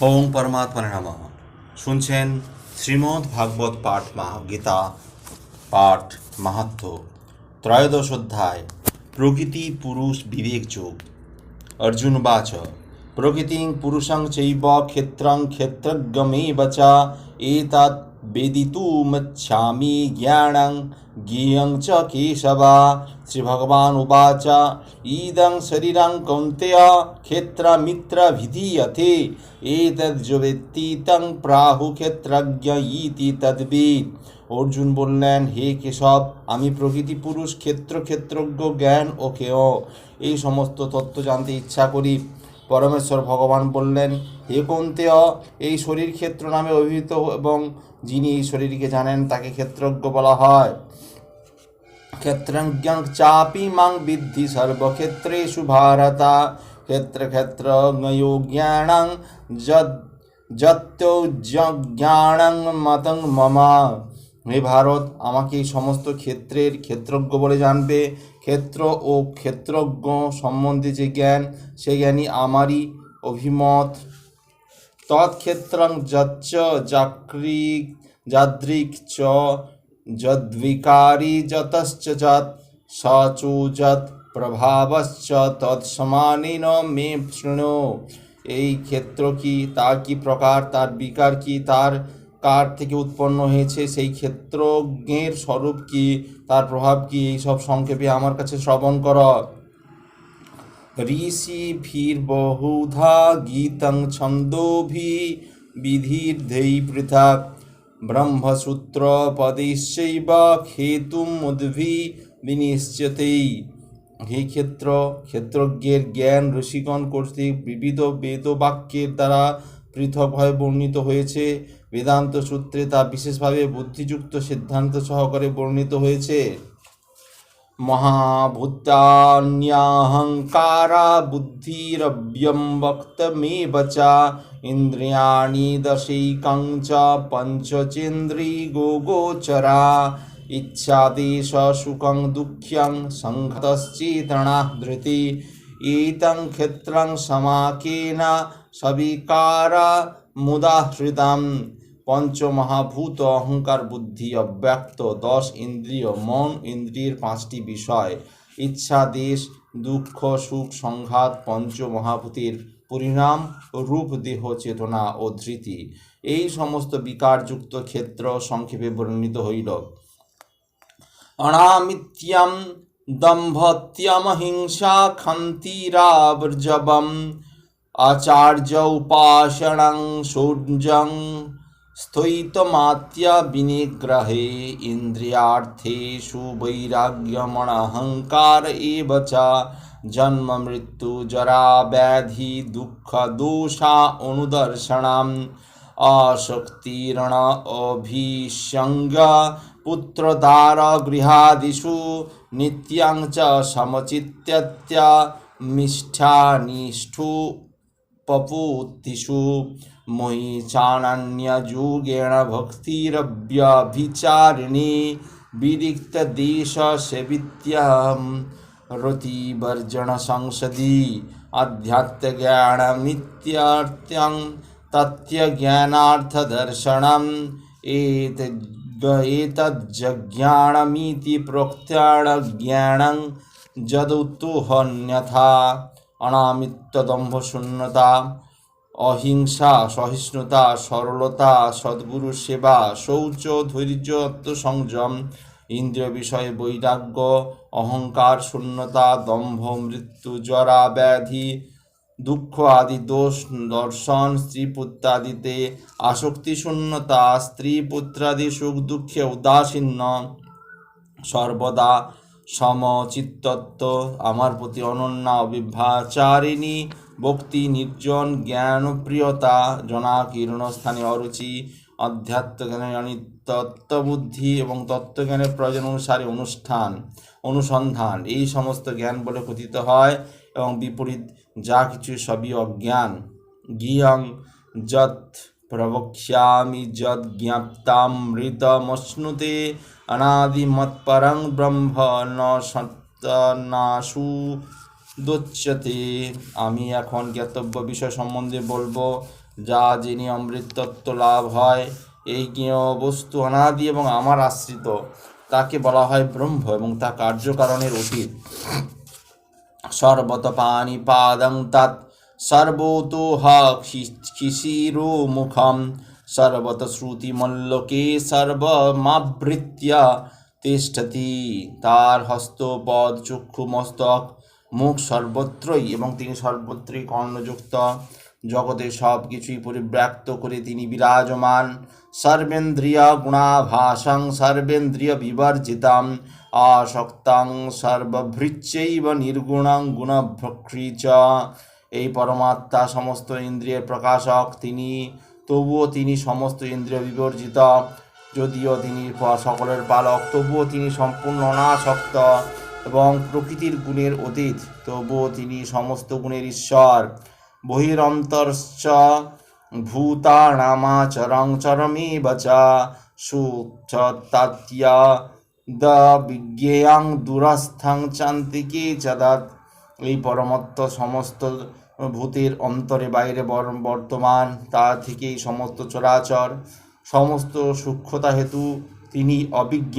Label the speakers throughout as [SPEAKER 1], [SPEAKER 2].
[SPEAKER 1] ওং পরমাত্মনে নমঃ শুনছেন শ্রীমদ্ ভাগবত পাঠ মা- গীতা পাঠ মাহাত্ম ত্রয়োদশ অধ্যায় প্রকৃতি পুরুষ বিবেক যোগ অর্জুন বাচ প্রকৃতিং পুরুষং চৈব ক্ষেত্রং ক্ষেত্রজ্ঞমেব চ এতৎ বেদিতুমচ্ছামি জ্ঞানং জ্ঞেয়ং চ কেশবা উবাচ ইদং শরীরং কৌন্তেয় ক্ষেত্রমিত্রভিধীয়তে এতদ্যবেত্তি তং প্রাহু ক্ষেত্রজ্ঞ ইতি তদ্বিদ অর্জুন বললেন হে কেশব আমি প্রকৃতি পুরুষ ক্ষেত্র ক্ষেত্রজ্ঞ জ্ঞান ও কেয় এই সমস্ত তত্ত্ব জানতে ইচ্ছা করি। পরমেশ্বর ভগবান বললেন, হে কন্তেয়, এই শরীর ক্ষেত্র নামে অভিহিত এবং যিনি এই শরীরকে জানেন, তাকে ক্ষেত্রজ্ঞ বলা হয়। ক্ষেত্রজ্ঞং চাপি মাং বিদ্ধি সর্বক্ষেত্রেষু ভারত ক্ষেত্র ক্ষেত্র জ্ঞানং যদ যত্যজ্ঞানং মতং মম হে ভারত, আমাকে সমস্ত ক্ষেত্রের ক্ষেত্রজ্ঞ বলে জানবে। ক্ষেত্র ও ক্ষেত্রজ্ঞ সম্বন্ধে যে জ্ঞান, সে জ্ঞানই আমারই অভিমত। তৎক্ষেত্রং যচ্চ জাক্রিক যাদৃক চ যদ্বিকারী যতশ্চ যৎ সচু যৎ প্রভাবশ্চ তৎসমানীন মে শৃণু এই ক্ষেত্র কি তার কি প্রকার, তার বিকার কি, তার কার থেকে উৎপন্ন হয়েছে, সেই ক্ষেত্রজ্ঞের স্বরূপ কি, তার প্রভাব কি এইসব সংক্ষেপে আমার কাছে শ্রবণ কর। ঋষি ভীর বহুধা গীতং ছন্দোভি বিধির ধেই পৃথক। ব্রহ্মসূত্রপদেশৈব খেতুমুদ্ভি বিনিশ্চতেই হে ক্ষেত্র, ক্ষেত্রজ্ঞের জ্ঞান ঋষিগণ কর্তৃক বিবিধ বেদবাক্যের দ্বারা পৃথকভাবে বর্ণিত হয়েছে। বেদান্ত সূত্রে তা বিশেষভাবে বুদ্ধিযুক্ত সিদ্ধান্ত সহকারে বর্ণিত হয়েছে। মহাভূতান্যাহংকারা বুদ্ধিরব্যম বক্তমেব চা ইন্দ্রিয়াণি দশৈকাং চ পঞ্চচেন্দ্রী গোগোচরা। ইচ্ছাদেশ সুখং দুঃখ্যং সংহতশ্চেতনা ধৃতি। এতং ক্ষেত্রং সমাকেন সবিকারা মুদাহৃতাম। পঞ্চমহাভূত অহংকার বুদ্ধি অব্যক্ত দশ ইন্দ্রিয় মন ইন্দ্রিয়ের পাঁচটি বিষয়। ইচ্ছা দেশ দুঃখ, সুখ, সংঘাত পঞ্চ পঞ্চমহাভূতির পরিণাম রূপ দেহ চেতনা ও ধৃতি। এই সমস্ত বিকারযুক্ত ক্ষেত্র সংক্ষেপে বর্ণিত হইল। অনামিত্যম দম্ভত্যমহিংসা ক্ষন্তিরাবর্জবম আচার্য উপাসনং সূর্যং স্থৈতমাত্য বিনিগ্রহে ইন্দ্রিয়ার্থেষু বৈরাগ্যমণহংকার এব চ জন্ম মৃত্যু, জরা, ব্যাধি, দুঃখ, দোষা, অনুদর্শনাম অশক্তিরণ অভিসঙ্গ পুত্রদার গৃহাদিষু, নিত্যাং চ সমচিত্যত্য মিষ্ঠানিষ্ঠু পপুতিষু ময়ি চাণন্যযুগেণ ভক্তিরব্যভিচারিণী বিরিক্তদেশসেবিত্যহম रतिवर्जन संसदि अध्यात्मज्ञानमित्यर्थं तथ्यज्ञानार्थदर्शनम् एतद् एतज्जज्ञानमिति प्रोक्त्याज्ञानं যদুতুহন্যথা অনামিত্য শূন্যতা অহিংসা সহিষ্ণুতা সরলতা সদ্গুরু সেবা শৌচ ধৈর্য আত্মসংযম ইন্দ্রিয় বিষয়ে বৈরাগ্য, অহংকার, শূন্যতা, দম্ভ, মৃত্যু, জরা, ব্যাধি, দুঃখ আদি দোষ, দর্শন, স্ত্রী পুত্রাদিতে আসক্তি, শূন্যতা, স্ত্রী পুত্রাদি, সুখ, দুঃখে উদাসীন্য সর্বদা সমচিত্তত্ব আমার প্রতি অনন্যা অবিভাচারিণী, ভক্তি, নির্জন জ্ঞানপ্রিয়তা জনাকীর্ণ স্থানে অরুচি অধ্যাত্মজ্ঞানে তত্ত্ববুদ্ধি এবং তত্ত্বজ্ঞানের প্রয়োজন অনুসারে অনুষ্ঠান, অনুসন্ধান, এই সমস্ত জ্ঞান বলে কথিত হয় এবং বিপরীত যা কিছু সবই অজ্ঞান। জ্ঞিয়ং যৎ প্রবক্ষ্যামি যজ্ঞাপ্তামৃতমশ্নুতে অনাদিমৎপরং ব্রহ্ম ন সত্যনাশু দোচ্যতে। আমি এখন জ্ঞাতব্য বিষয় সম্বন্ধে বলব। যা যিনি অমৃতত্ব লাভ হয়, এই জ্ঞেয় বস্তু অনাদি এবং আমার আশ্রিত, তাকে বলা হয় ব্রহ্ম এবং তা কার্যকারণের অতীত। সর্বত পানি পাদং তৎ সর্বতো হা খিশিরো মুখম সর্বত শ্রুতিমল্লকে সর্বমাবৃত্য তিষ্ঠতি। তার হস্ত পদ চক্ষু, মস্তক, মুখ সর্বত্রই এবং তিনি সর্বত্রই কর্ণযুক্ত। জগতে সব কিছুই পরিব্যাপ্ত করে তিনি বিরাজমান। সর্বেন্দ্রিয় গুণাভাসং, সর্বেন্দ্রিয় বিবর্জিতাম আসক্তাং, সর্বভৃচ্যৈব নির্গুণং গুণভ্রক্ষী চ এই পরমাত্মা সমস্ত ইন্দ্রিয়ের প্রকাশক তিনি, তবুও তিনি সমস্ত ইন্দ্রিয় বিবর্জিত। যদিও তিনি সকলের পালক, তবুও তিনি সম্পূর্ণ অনাসক্ত এবং প্রকৃতির গুণের অতীত, তবুও তিনি সমস্ত গুণের ঈশ্বর। বহিরন্তশ্চ ভূতানামাচরং চরমেব চ সুচ্ছতাত্য দ বিজ্ঞেয়ং দুরস্থং চান্তিকে চদাত এই পরমত্ব সমস্ত ভূতের অন্তরে বাইরে বর- বর্তমান, তা থেকেই সমস্ত চরাচর, সমস্ত সূক্ষ্মতা হেতু তিনি অভিজ্ঞ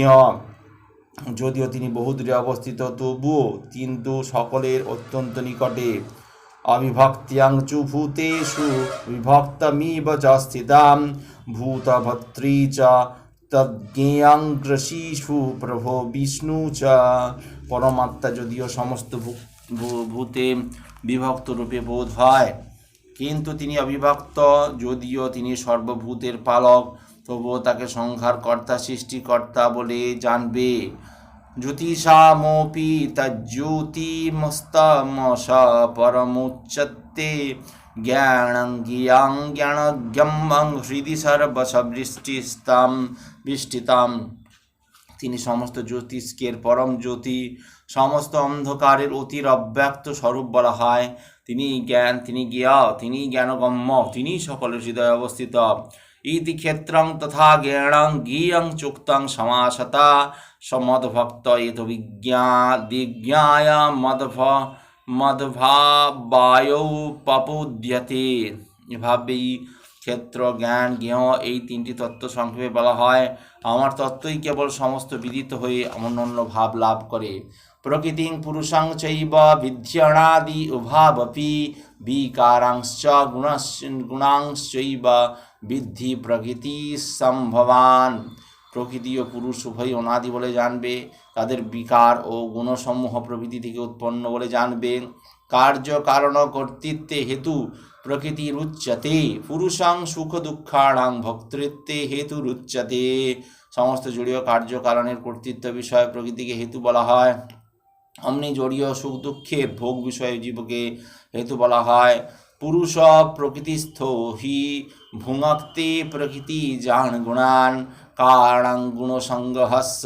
[SPEAKER 1] যদিও তিনি বহুদূরে অবস্থিত, তবুও কিন্তু সকলের অত্যন্ত নিকটে অবিভক্তিয়াং চু ভূতেষু বিভক্তমিব চ স্থিতাম ভূতভর্ত্রী চ তজ্ঞেয়ং গ্রসীষু প্রভো বিষ্ণু চ পরমাত্মা যদিও সমস্ত ভূতে বিভক্ত রূপে বোধ হয়, কিন্তু তিনি অবিভক্ত। যদিও তিনি সর্বভূতের পালক, তবুও তাকে সংহার কর্তা সৃষ্টিকর্তা বলে জানবে। জ্যোতিষামপি তজ্যোতিমস্তমস পরমুচ্চতে জ্ঞানং জ্ঞাং জ্ঞানজ্ঞম্বং হৃদি সর্বসবৃষ্টিস্তাম বৃষ্টিতাম তিনি সমস্ত জ্যোতিষ্কের পরম জ্যোতি, সমস্ত অন্ধকারের অতির অব্যক্ত স্বরূপ বলা হয়। তিনি জ্ঞান, তিনি জ্ঞা, তিনি জ্ঞানগম্য, তিনি সকলের হৃদয়ে অবস্থিত। ইতি ক্ষেত্রং তথা জ্ঞানং জ্ঞিয়ং চুক্তং সমাসতা। সমদভক্ত ইত বিজ্ঞা দিজ্ঞায় মদভ মদভাবায়ৌ পপোদ্যতে। এভাবেই ক্ষেত্র, জ্ঞান, জ্ঞেয় এই তিনটি তত্ত্ব সংক্ষেপে বলা হয়। আমার তত্ত্বই কেবল সমস্ত বিদিত হয়ে অনন্য ভাব লাভ করে। প্রকৃতিং পুরুষং চৈব বিদ্যণাদি উভাবপি গুণশ্চ গুণাংশ্চৈব বিদ্ধি প্রকৃতি সম্ভবান। প্রকৃতি ও পুরুষ উভয় অনাদি বলে জানবে, তাদের বিকার ও গুণসমূহ প্রকৃতি থেকে উৎপন্ন বলে জানবে। কার্য কারণ কর্তৃত্বে হেতু প্রকৃতির উচ্চতে, পুরুষাং সুখ দুঃখাণাং ভক্তৃত্বে হেতুরুচ্যতে সমস্ত জড়ীয় কার্যকারণের কর্তৃত্ব বিষয়ে প্রকৃতিকে হেতু বলা হয়। অমনি জড়ীয় সুখ দুঃখের ভোগ বিষয়ে জীবকে হেতু বলা হয়। পুরুষ প্রকৃতিস্থ হি ভুঙক্তে প্রকৃতি জান গুণান। কারণ গুণসংগহস্য।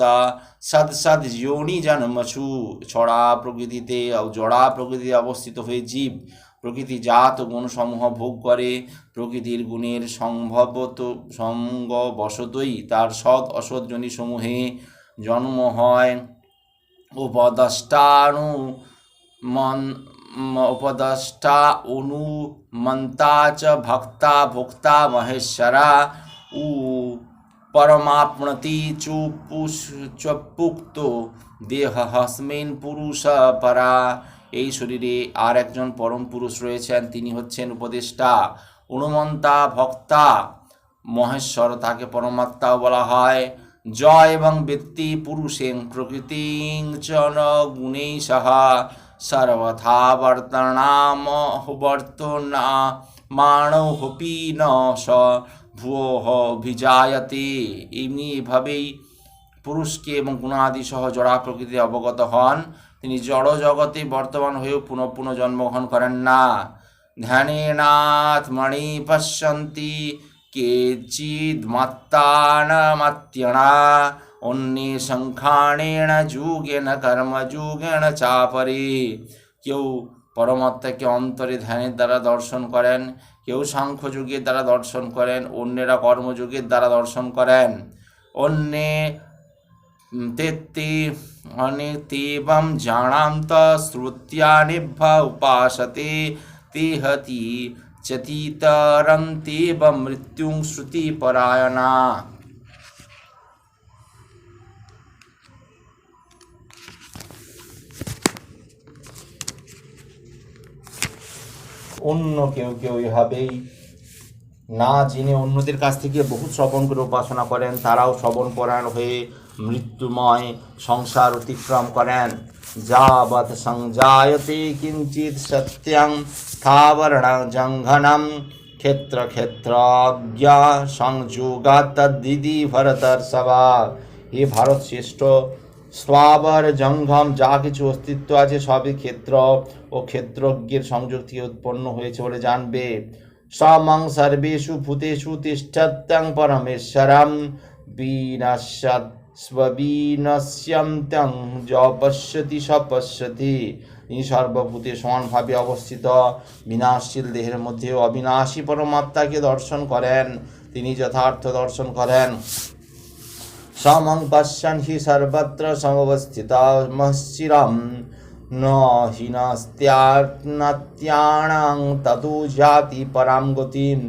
[SPEAKER 1] সদ সদ যোনি জন্মছু। ছড়া প্রকৃতিতে জড়া প্রকৃতিতে অবস্থিত হয়ে জীব। প্রকৃতি জাত গুণসমূহ ভোগ করে। প্রকৃতির গুণের সম্ভবত সঙ্গবশতই তার সৎ অসৎ সমূহে জন্ম হয়। উপদষ্টানু মন উপদষ্টা অনুমন্তা চ ভক্তা ভোক্তা মহেশ্বরা। উ পরমাপ্নতি চপুক্ত দেহ হস্মিন পুরুষ পরা এই শরীরে আর একজন পরম পুরুষ রয়েছেন, তিনি হচ্ছেন উপদেষ্টা, অনুমন্তা ভক্তা। মহেশ্বর তাকে পরমাত্মাও বলা হয়। জয় এবং ব্যক্তি পুরুষেং প্রকৃতি ন গুণেই সাহা। সর্বথা বর্তনাম বর্তনা মাণহপি ন স ভুয়োহ অভিজায়তে। এমনি এভাবেই পুরুষকে এবং গুণাদি সহ জড়া প্রকৃতি অবগত হন। তিনি জড় জগতে বর্তমান হয়েও পুনঃ পুনঃ জন্মগ্রহণ করেন না। ধ্যানেনাত্মণি পশ্যন্তি কেচিদ্মত্তানমত্যণা অন্যে সংখ্যাণেন যুগেন কর্মযুগেন চাপরে। কেউ পরমাত্মাকে অন্তরে ধ্যানের দ্বারা দর্শন করেন। কেউ সাংখ্যযুগের দ্বারা দর্শন করেন, অন্যেরা কর্মযুগের দ্বারা দর্শন করেন। অন্যে তেত্তে অনেতেবম জানান্ত শ্রুত্যা শ্রুত্যানিভ্য উপাসতে, তেহতি চতিতরন্তেব মৃত্যুং শ্রুতিপরায়ণা। অন্য কেউ কেউ এভাবেই না জেনে অন্যদের কাছ থেকে বহু শ্রবণ করে উপাসনা করেন, তারাও শ্রবণ পরায়ণ হয়ে মৃত্যুময় সংসার অতিক্রম করেন। যাবৎ সংজায়তে কিঞ্চিত সত্যং স্থাবরণ জঙ্ঘনম ক্ষেত্র ক্ষেত্রজ্ঞা সংযোগা তদ্দিদি ভরতর্ষভা। হে ভারত শ্রেষ্ঠ স্বাবর জঙ্গম যা কিছু অস্তিত্ব আছে সবই ক্ষেত্র ও ক্ষেত্রজ্ঞের সংযোগ থেকে উৎপন্ন হয়েছে বলে জানবে। সমং সর্বেষু ভূতেষু তিষ্ঠত্যং পরমেশ্বরম বিনশ্যৎ স্ববিনশ্যন্ত্যং য পশ্যতি স পশ্যতি তিনি সর্বভূতে সমানভাবে অবস্থিত। বিনাশশীল দেহের মধ্যেও অবিনাশী পরমাত্মাকে দর্শন করেন। তিনি যথার্থ দর্শন করেন। সমং পশ্যন হি সর্বত্র সমবস্থিতমশ্চিরম ন হিনস্ত্যাত্নাত্যাণাং ততু জাতি পরাম গতিম।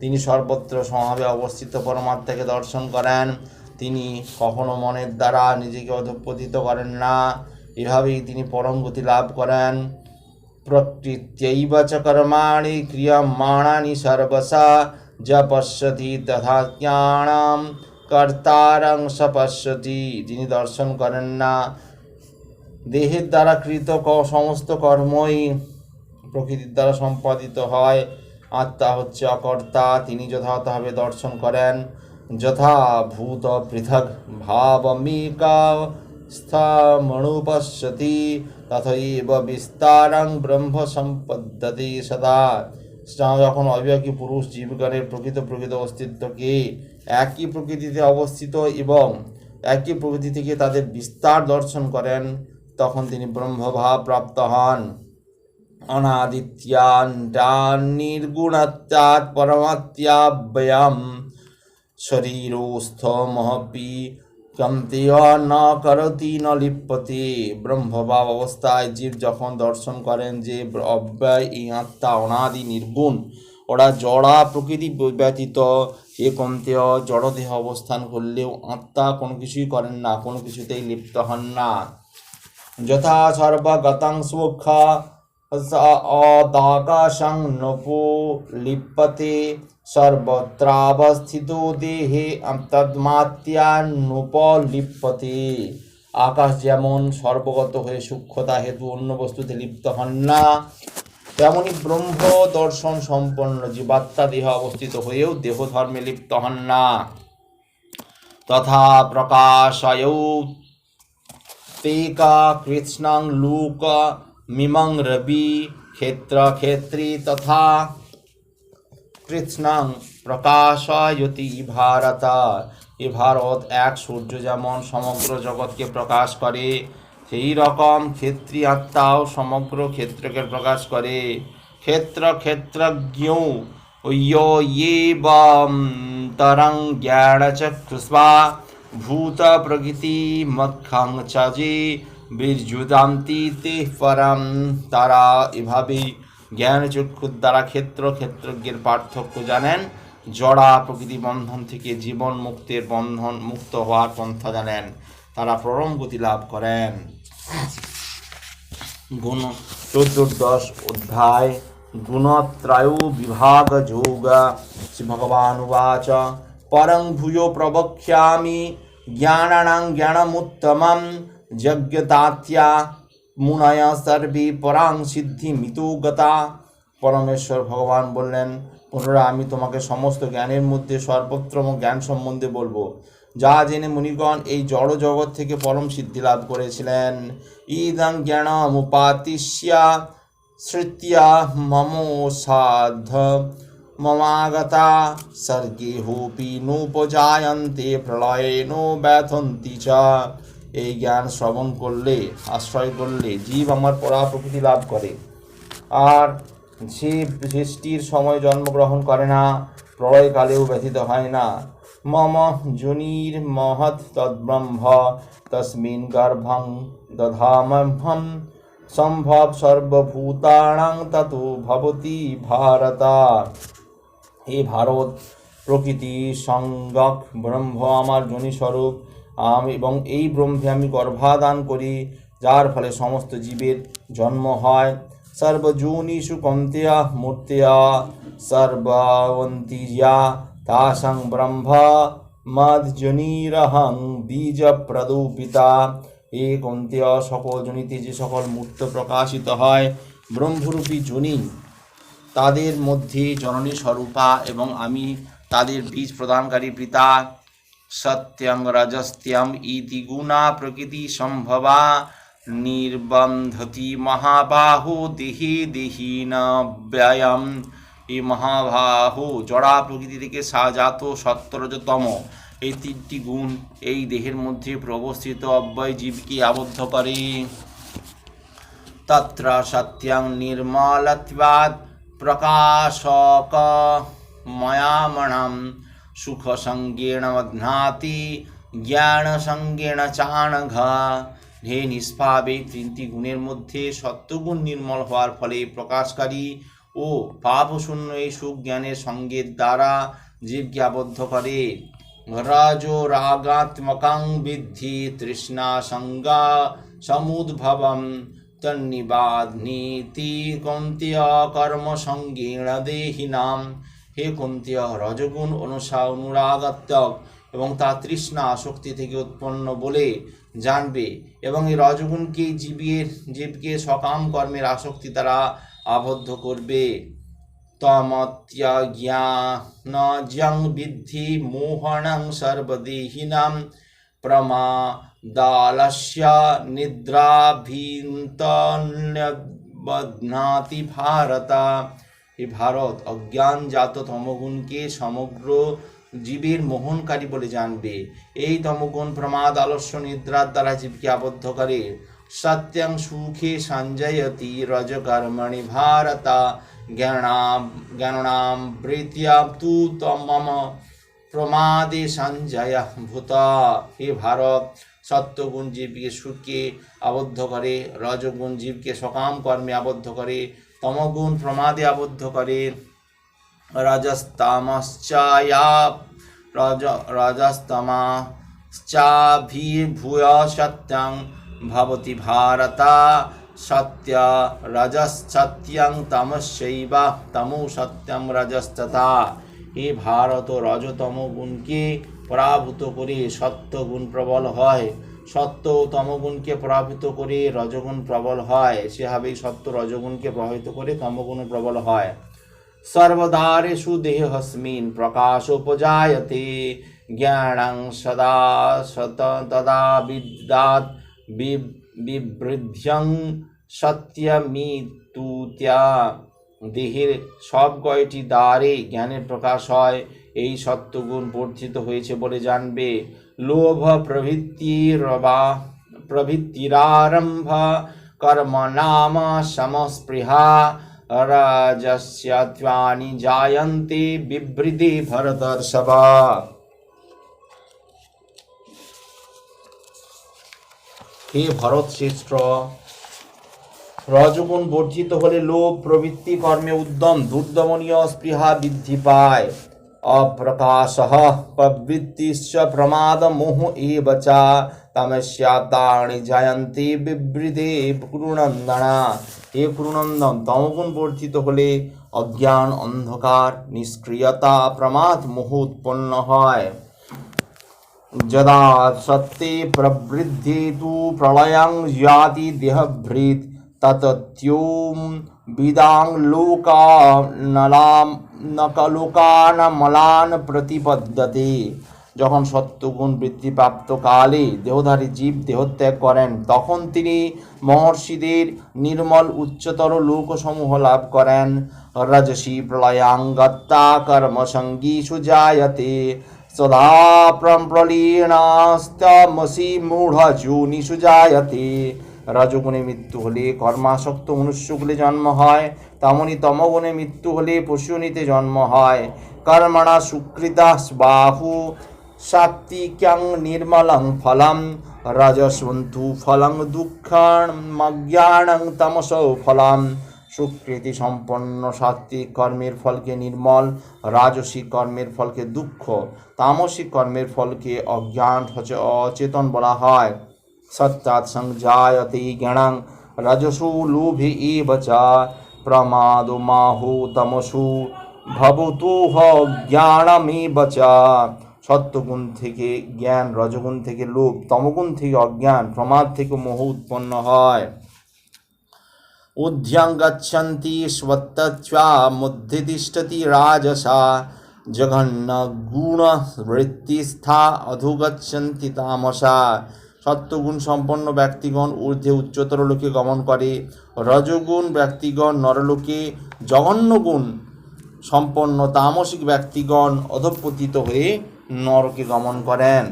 [SPEAKER 1] তিনি সর্বত্র সমাবে অবস্থিত পরমাত্মাকে দর্শন করেন। তিনি কখনো মনের দ্বারা নিজেকে অধপতিত করেন না। এভাবেই তিনি পরম গতি লাভ করেন। প্রকৃত্যৈব চ কর্মাণি ক্রিয়মাণানি সর্বসা য পশ্যতি তথা জ্ঞানাম কর্তারং স পশ্যতি যিনি দর্শন করেন না। দেহের দ্বারা কৃত সমস্ত কর্মই প্রকৃতির দ্বারা সম্পাদিত হয়। আত্মা হচ্ছে অকর্তা, তিনি যথাযথভাবে দর্শন করেন। যথা ভূত পৃথক ভাবমিকা স্থমণুপশ্যতি তথৈব বিস্তারং ব্রহ্ম সম্পদ্যতি সদা। যখন অবিবাহী পুরুষ জীবগণের প্রকৃত প্রকৃত অস্তিত্বকে একই প্রকৃতিতে অবস্থিত এবং একই প্রকৃতি থেকে তাদের বিস্তার দর্শন করেন, তখন তিনি ব্রহ্মভাব প্রাপ্ত হন। অনাদিত্যান নির্গুণত্যাৎ পরমাত্যাব্যয়ম। শরীরস্থমহপি কমতেয় ন করতি ন লিপ্যতে ব্রহ্মভাব অবস্থায় জীব যখন দর্শন করেন যে অব্যয় আত্মা অনাদি নির্গুণ ওরা জড়া প্রকৃতি ব্যতীত হে কমতেয় জড়দেহ অবস্থান করলেও আত্মা কোনো কিছুই করেন না কোনো কিছুতেই লিপ্ত হন না যথা সর্বগতং অদাকাশং নপো লিপ্যতে সর্বত্রাবস্থিতো দেহে তদ্মাত্যানুপলিপ্যতে আকাশ যেমন সর্বগত হয়ে সূক্ষ্মতা হেতু অন্য বস্তুতে লিপ্ত হন না, তেমনি ব্রহ্ম দর্শন সম্পন্ন জীবাত্মা দেহ অবস্থিত হয়েও দেহ ধর্মে লিপ্ত হন না। তথা প্রকাশয়ৌ তেকা কৃষ্ণাং লুক মিমং রবি ক্ষেত্র ক্ষেত্রী তথা কৃষ্ণাং প্রকাশয়তি ভারত। এ ভারত এক সূর্য যেমন সমগ্র জগৎকে প্রকাশ করে সেই রকম ক্ষেত্রী আত্মাও সমগ্র ক্ষেত্রকে প্রকাশ করে। ক্ষেত্র ক্ষেত্রজ্ঞ ইয়ে তরং জ্ঞান চক্ষুষ্বা ভূত প্রকৃতি মক্ষং চাজে বীর্যুদান্তি তে পরম তারা এভাবেই জ্ঞান চক্ষুর দ্বারা ক্ষেত্র, ক্ষেত্রজ্ঞের পার্থক্য জানেন। জড়া প্রকৃতি বন্ধন থেকে জীবন মুক্তের বন্ধন মুক্ত হওয়ার পন্থা জানেন। তারা পরম গতি লাভ করেন। গুণ চতুর্দশ অধ্যায়, গুণত্রয় বিভাগ যোগ। শ্রী ভগবানুবাচ পরং ভূयो প্রবক্ষ্যামি, জ্ঞানানাং জ্ঞানমুত্তমম যজ্ঞতাত্য়া মুনয় সর্বে পরাং সিদ্ধি মিতো গতা। পরমেশ্বর ভগবান বললেন পুনরায় আমি তোমাকে সমস্ত জ্ঞানের মধ্যে সর্বোত্তম জ্ঞান সম্বন্ধে বলব। যা জেনে মুনিগণ এই জড় জগৎ থেকে পরম সিদ্ধি লাভ করেছিলেন। ইদং জ্ঞানমুপাতিষ্যা শ্রুতিয়া মম সাধ মমাগতা সর্গে হোপি নোপজায়ন্তে প্রলয়ে নো ব্যথন্তি চ। এই জ্ঞান শ্রবণ করলে, আশ্রয় করলে জীব আমার পরা প্রকৃতি লাভ করে। আর জীব সৃষ্টির সময় জন্মগ্রহণ করে না, প্রলয়কালেও ব্যথিত হয় না। মম জুনির মহৎ তদ্ব্রহ্ম, তস্মিন গর্ভং দধামহম সম্ভব সর্বভূতানাং ততো ভবতি ভারতা। হে ভারত, প্রকৃতি সংজ্ঞক ব্রহ্ম আমার জনিস্বরূপ এবং এই ব্রহ্মে আমি গর্ভাদান করি, যার ফলে সমস্ত জীবের জন্ম হয়। সর্বজূনিষু কন্তেয়া মূর্তেয়া সর্ববন্তীয়া তাসং ব্রহ্ম, মদজনীরহং বীজ প্রদূপিতা এ কন্তেয় সকল জনিতে যে সকল মূর্ত প্রকাশিত হয়, ব্রহ্মরূপী জনি তাদের মধ্যে জননী স্বরূপা এবং আমি তাদের বীজ প্রদানকারী পিতা। সত্যং রজস্ত্যম ইতি গুণা প্রকৃতি সম্ভবা নির্বন্ধতি মহাবাহু দেহি দেহীন ব্যয়ম এই মহাবাহু জড়া প্রকৃতি থেকে সাজাত সত্তরজতম। এই তিনটি গুণ এই দেহের মধ্যে প্রবস্থিত অব্যয় জীবকে আবদ্ধ করে। তত্র সত্যং নির্মলত্বাৎ প্রকাশক ময়ামণম। সুখসঙ্গেণ বধ্নাতি জ্ঞানসঙ্গেণ চাণঘ হে নিষ্পাপ এই তিনটি গুণের মধ্যে সত্যগুণ নির্মল হওয়ার ফলে প্রকাশকারী ও পাপশূন্য এই সুখ জ্ঞানের সঙ্গের দ্বারা জীবকে আবদ্ধ করে। রজো রাগাত্মকং বিদ্ধি তৃষ্ণা সঙ্গা সমুদ্ভবম তন্নিবাধনীতি কন্তীয় কর্ম সঙ্গীণ দেহিনাম। হে কন্তীয়, রজগুণ অনুসা অনুরাগাত্মক এবং তা তৃষ্ণা আসক্তি থেকে উৎপন্ন বলে জানবে এবং এই রজগুণকে জীবের জীবকে সকাম কর্মের আসক্তি দ্বারা আবদ্ধ করবে। তমত্যজ্ঞানজং বিদ্ধি মোহনং সর্বদেহিনাম প্রমাদালস্য নিদ্রাভীন্তবধ্নাতি ভারত। হে ভারত, অজ্ঞানজাত তমগুণকে সমগ্র জীবের মোহনকারী বলে জানবে। এই তমগুণ প্রমাদ, আলস্য, নিদ্রার দ্বারা জীবকে আবদ্ধ করে। সত্যং সুখে সঞ্জয়তি রজকর্মণি ভারত জ্ঞানাম জ্ঞানাম বৃত্তিয়া তু মম প্রমাদে সঞ্জয় ভূত। হে ভারত, সত্যগুণ জীবকে সুখকে আবদ্ধ করে, রজগুণ জীবকে সকাম কর্মে আবদ্ধ করে তমগুণ প্রমাদে আবদ্ধ করে। রজস্তামশ্চায়া, রজ রজস্তমাশ্চাভিভূয় সত্যং ভবতি ভারত, সত্য রজসত্যং তমস্যৈব তমু সত্যম রজস্তথা হে ভারত রজতম গুণকে পরাভূত করে সত্যগুণ প্রবল হয়। সত্য তমগুণকে প্রভাবিত করে, রজগুণ প্রবল হয়। সেভাবেই সত্য রজগুণকে প্রভাবিত করে, তমগুণ প্রবল হয়। সর্বদারেষু দেহস্মিন প্রকাশোপজায়তে জ্ঞানং সদা সত তদা বিদ্যাৎ বি- বিবৃদ্ধ্যং সত্যমিতুত্যা দেহের সব কয়টি দ্বারে জ্ঞানের প্রকাশ হয়, এই সত্যগুণ বর্ধিত হয়েছে বলে জানবে। লোভ প্রভৃতি রবা প্রভৃতিরারম্ভ কর্ম নাম সমস্পৃহা রাজস্যাত্মানি জায়ন্তে বিবৃতি ভরতর্ষভা হে ভরত শ্রেষ্ঠ রজগুণ বর্জিত হলে লোভ প্রবৃত্তি কর্মে উদ্যম, দুর্দমনীয় স্পৃহা বৃদ্ধি পায়। অপ্রকাশ প্রবৃত্তিশ্চ প্রমাদ মোহ এব চ তমস্যাতানি জয়ন্তি বিবৃতে কুরুনন্দনা হে কুরুনন্দন তমগুণ বর্জিত হলে অজ্ঞান অন্ধকার নিষ্ক্রিয়তা প্রমাদ মোহ উৎপন্ন হয় যদা সত্যে প্রবৃদ্ধি তু প্রলয়ং যাতি দেহভৃত ততত্যোম বিদাং লোকানলাম নকলোকানমলান প্রতিপদ্যতে। যখন সত্যগুণ বৃদ্ধিপ্রাপ্ত কালে দেহধারী জীব দেহত্যাগ করেন, তখন তিনি মহর্ষিদের নির্মল উচ্চতর লোকসমূহ লাভ করেন। রজসী প্রলয়াঙ্গত্তা কর্মসঙ্গী জায়তে সদা প্রলীনাস্তমসি মূঢ়যোনিষু জায়তে রজগুণে মৃত্যু হলে কর্মাসক্ত মনুষ্যকুলে জন্ম হয়। তেমনি তমগুণে মৃত্যু হলে পশুনিতে জন্ম হয়। কর্মণা সুকৃতা বাহু সাত্বিক্যাং নির্মলং ফলম রাজস্বন্তু ফলং দুঃখাজ্ঞানং তমস ফলাম সুকৃতি সম্পন্ন সাত্বিক কর্মের ফলকে নির্মল রাজসিক কর্মের ফলকে দুঃখ তামসিক কর্মের ফলকে অজ্ঞান অচেতন বলা হয়। সত্যাৎ সংজায়তে জ্ঞানং, রজসু লোভে এব চ। প্রমাদ মাহু তমসু ভবতুহ জ্ঞানমেব চ সত্যগুণ থেকে জ্ঞান, রজগুণ থেকে লোভ, তমগুণ থেকে অজ্ঞান, প্রমাদ থেকে মোহ উৎপন্ন হয়। উদ্ধ্যাং গচ্ছন্তি স্বত্তচ্বা মধ্যে রাজসা। জঘন্য গুণ বৃত্তিস্থা অধুগচ্ছন্তি তামসা। সত্যগুণ সম্পন্ন ব্যক্তিগণ ঊর্ধ্বে উচ্চতর লোকে গমন করে, রজগুণ ব্যক্তিগণ, নরলোকে জঘন্য গুণ সম্পন্ন তামসিক ব্যক্তিগণ অধপতিত হয়ে নরকে গমন করেন।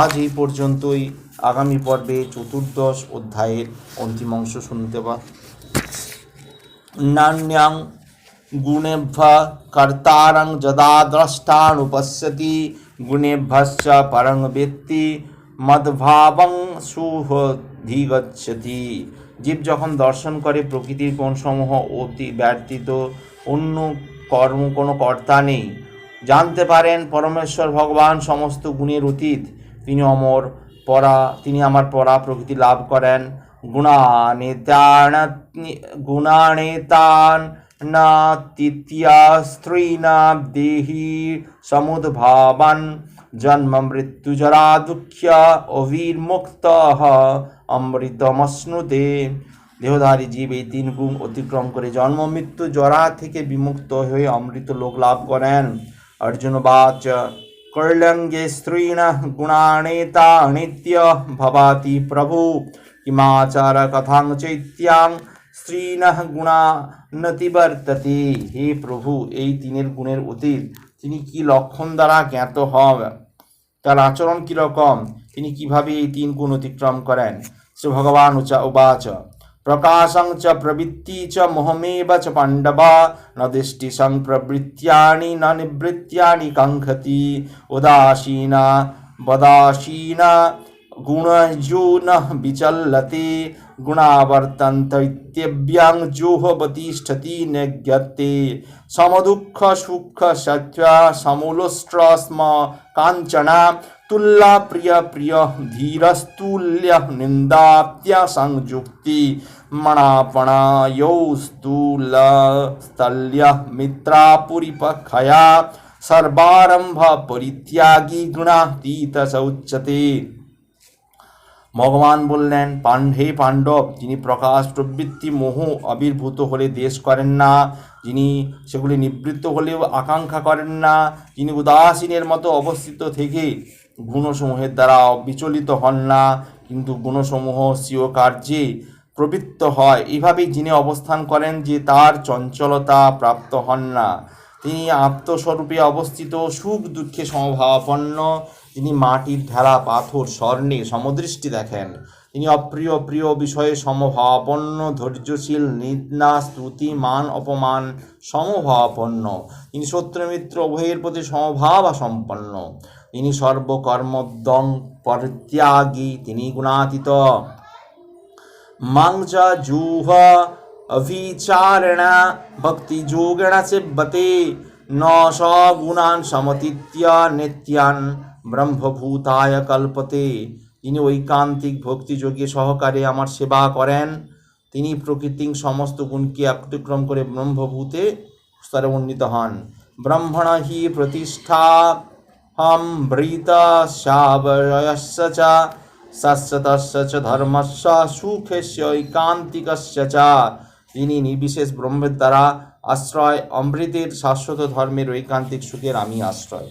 [SPEAKER 1] আজ এই পর্যন্তই। আগামী পর্বে চতুর্দশ অধ্যায়ের অন্তিম অংশ শুনতে পা নান্যাং গুণেভ্য কর্তারং যদা দ্রষ্টানুপশ্যতি গুণেভ্যশ্চ পরং বেত্তি মদ্ভাবং সুহধিগচ্ছতি জীব যখন দর্শন করে, প্রকৃতির কোণসমূহ অতি ব্যর্থিত অন্য কর্ম কোনো কর্তা নেই। জানতে পারেন, পরমেশ্বর ভগবান সমস্ত গুণের অতীত। তিনি অমর, পরা, তিনি আমার পরা প্রকৃতি লাভ করেন। গুণানেতান গুণানেতান না তৃতীয়া স্ত্রীনা দেহি সমুদ্ভাবান। জন্ম মৃত্যু জরা দুঃখ্য অভির্মুক্ত অমৃতমশ্নুতে। দেহধারী জীব এই তিন গুণ অতিক্রম করে জন্ম মৃত্যু জরা থেকে বিমুক্ত হয়ে অমৃত লোক লাভ করেন। অর্জুন বাচ কর্লঙ্গে স্ত্রীণ গুণানেতা নিত্য ভবাতি প্রভু। কিমাচার কথাং চৈত্যাং স্ত্রীণ গুণা নতিবর্ততে। হে প্রভু, এই তিনের গুণের অতীত, তিনি কি লক্ষণ দ্বারা জ্ঞাত হন তার আচরণ কীরকম, তিনি কীভাবে এই তিন গুণ অতিক্রম করেন? শ্রী ভগবান উচা উবাচ, প্রকাশং চ প্রবৃত্তি চ মোহমেব চ পাণ্ডবা, ন দৃষ্টি প্রবৃত্তিয়ানি ন নিবৃত্তিয়ানি কাঙ্ক্ষতি, উদাসীনা, বদাসীনা গুণাবর্তন্ত ইত্যব্যাং জোহবতিষ্ঠতি নিজ্ঞতে সমদুঃখ সুখ সত্য সমুলস্ট্রস্ম কাঞ্চনা তুল্লা প্রিয় প্রিয় ধীরস্তুল্য নিন্দাপ্য সংযুক্তি মণাপণায়ৌস্তুল স্থল্য মিত্রাপুরিপক্ষয়া সর্বারম্ভ পরিত্যাগী গুণাতীত সৌচ্যতে ভগবান বললেন, পাণ্ডে পাণ্ডব, যিনি প্রকাশ প্রবৃত্তি মোহ আবির্ভূত হলে দেশ করেন না, যিনি সেগুলি নিবৃত্ত হলেও আকাঙ্ক্ষা করেন না, যিনি উদাসীনের মতো অবস্থিত থেকে গুণসমূহের দ্বারা বিচলিত হন না, কিন্তু গুণসমূহ স্বীয় কার্যে প্রবৃত্ত হয়। এইভাবেই যিনি অবস্থান করেন যে তার চঞ্চলতা প্রাপ্ত হন না। তিনি আত্মস্বরূপে অবস্থিত, সুখ দুঃখে সমভাবাপন্ন তিনি মাটির ঢেলা, পাথর, স্বর্ণে সমদৃষ্টি দেখেন। তিনি অপ্রিয়, প্রিয় বিষয়ে সমভাবাপন্ন, ধৈর্যশীল, নিদনা, স্তুতি, মান, অপমান, সমভাবাপন্ন। তিনি সত্যমিত্র উভয়ের প্রতি সমভাব সম্পন্ন তিনি সর্বকর্মদ্যং পরিত্যাগী, তিনি গুণাতীত। মাংসা জুহ অভিচারণা ভক্তিযোগেণ সেবতে ন স গুণান সমতীত্য নিত্যান ব্রহ্মভূতায় কল্পতে। তিনি ঐকান্তিক ভক্তিযোগী সহকারে আমার সেবা করেন। তিনি প্রকৃতির সমস্ত গুণকে অতিক্রম করে ব্রহ্মভূতে স্তরে উন্নীত হন। ব্রহ্মণ হি প্রতিষ্ঠা, হম বৃত শাবয়স্য চ শাশ্বতস্য চ ধর্মস্য সুখস্য ঐকান্তিকস্য চ। তিনি নির্বিশেষ ব্রহ্মের দ্বারা আশ্রয়, অমৃতের শাশ্বত ধর্মের ঐকান্তিক সুখের আমি আশ্রয়।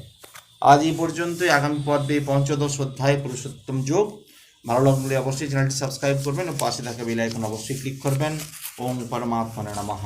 [SPEAKER 1] আজ এই পর্যন্তই। আগামী পর্বে পঞ্চদশ অধ্যায় পুরুষোত্তম যোগ। ভালো লাগলে অবশ্যই চ্যানেলটি সাবস্ক্রাইব করবেন ও পাশে থাকা বেল অবশ্যই ক্লিক করবেন। ওম পরমাত্মা নমঃ।